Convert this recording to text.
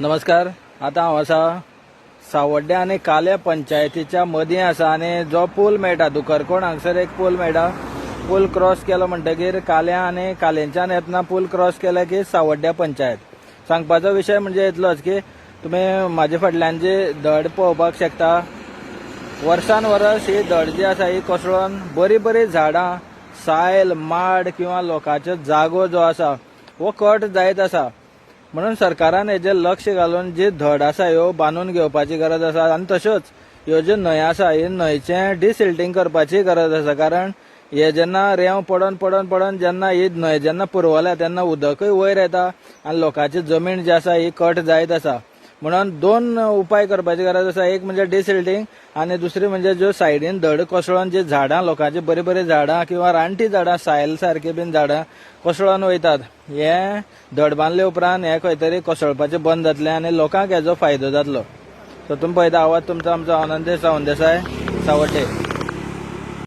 नमस्कार. आता हांव आसा सावड्ड्या आनी काल्या पंचायतीच्या मदीं आसा आनी जो पूल मेळटा दुकरकोण हांगसर एक पूल मेळटा पूल क्रॉस केलो म्हणटकीर काल्या आनी कालेंच्यान येतना पूल क्रॉस केलो की सावड्ड्या पंचायत. सांगपाचो विशय म्हणजे इतलोच की तुमी म्हाजे फाटल्यान जी धड पळोवपाक शकता वर्सान वर्स ही धड जी आसा ही कोसळून बरी बरी झाडां सायल माड किंवा लोकांचो जागो जो आसा हो कट जायत आसा. म्हणून सरकारान हेजेर लक्ष घालून जे धड आसा ह्यो बांदून घेवपाची गरज आसा. आनी तश्योच ह्यो ज्यो न्हंय आसा हे न्हंयचें डिसिल्टींग करपाची गरज आसा. कारण हे जेन्ना रेंव पडोन पडोन पडोन जेन्ना ही न्हंय जेन्ना पुरवल्या तेन्ना उदकूय वयर येता. आनी लोकांची जमीन जी आसा ही कट जायत आसा. म्हणून दोन उपाय करपाची गरज आसा. एक म्हणजे डिसिल्टिंग आनी दुसरी म्हणजे ज्यो सायडीन धड कोसळोन जी झाडां लोकांची बरे बरे झाडां किंवा रानटी झाडां सायल सारकी बीन झाडां कोसळोन वयतात. हे धड बांदले उपरांत हे खंय तरी कोसळपाचें बंद जातलें आनी लोकांक हेजो फायदो जातलो. सो तुमी पळयता आवाज तुमचो आमचो आनंद सावंत देसाय सावड्डे